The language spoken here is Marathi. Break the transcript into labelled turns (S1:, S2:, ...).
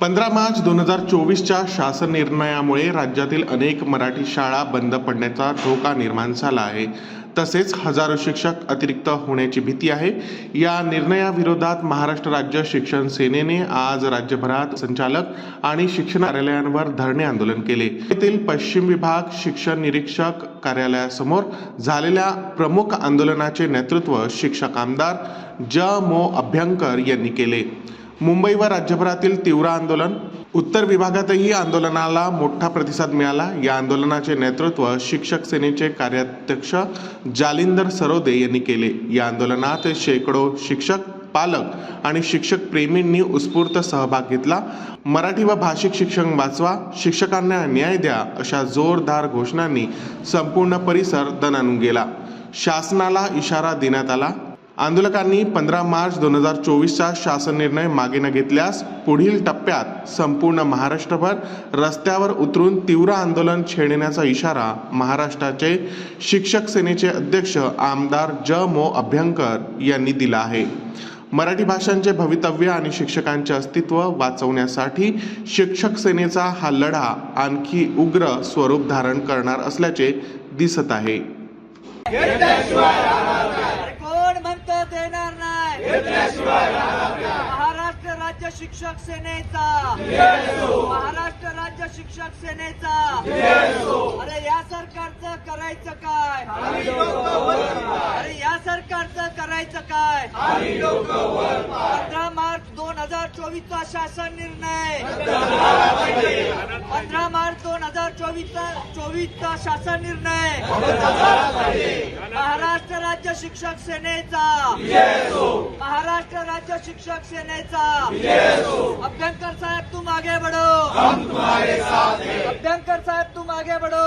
S1: पंधरा मार्च दोन हजार चोवीसच्या शासन निर्णयामुळे राज्यातील अनेक मराठी शाळा बंद पडण्याचा धोका निर्माण झाला आहे. तसेच हजारो शिक्षक अतिरिक्त होण्याची भीती आहे. या निर्णयाविरोधात महाराष्ट्र राज्य शिक्षण सेनेने आज राज्यभरात संचालक आणि शिक्षण कार्यालयांवर धरणे आंदोलन केले. येथील पश्चिम विभाग शिक्षण निरीक्षक कार्यालयासमोर झालेल्या प्रमुख आंदोलनाचे नेतृत्व शिक्षक आमदार ज. मो. अभ्यंकर यांनी केले. मुंबई व राज्यभरातील तीव्र आंदोलन उत्तर विभागातही आंदोलनाला मोठा प्रतिसाद मिळाला. या आंदोलनाचे नेतृत्व शिक्षक सेनेचे कार्याध्यक्ष जालिंदर सरोदे यांनी केले. या आंदोलनात शेकडो शिक्षक पालक आणि शिक्षक प्रेमींनी उत्स्फूर्त सहभाग घेतला. मराठी व भाषिक शिक्षण वाचवा शिक्षकांना न्याय द्या अशा जोरदार घोषणांनी संपूर्ण परिसर दणानून गेला. शासनाला इशारा देण्यात आला. आंदोलकांनी पंधरा मार्च दोन हजार चोवीसचा शासन निर्णय मागे न घेतल्यास पुढील टप्प्यात संपूर्ण महाराष्ट्रभर रस्त्यावर उतरून तीव्र आंदोलन छेडण्याचा इशारा महाराष्ट्राचे शिक्षक सेनेचे अध्यक्ष आमदार ज. मो. अभ्यंकर यांनी दिला आहे. मराठी भाषांचे भवितव्य आणि शिक्षकांचे अस्तित्व वाचवण्यासाठी शिक्षक सेनेचा हा लढा आणखी उग्र स्वरूप धारण करणार असल्याचे दिसत आहे.
S2: राज्य शिक्षक सेनेचा. महाराष्ट्र राज्य शिक्षक सेनेचा. अरे या सरकारचं करायचं काय? अरे या सरकारचं करायचं काय? पंधरा मार्च दोन हजार चोवीसचा शासन निर्णय. पंधरा मार्च दोन हजार चोवीसचा चोवीसचा शासन निर्णय. महाराष्ट्र राज्य शिक्षक सेनेचा. महाराष्ट्र शिक्षक सेनेचा. अभ्यंकर साहेब तुम आगे बढ़ो. अभ्यंकर साहेब तुम आगे बढ़ो.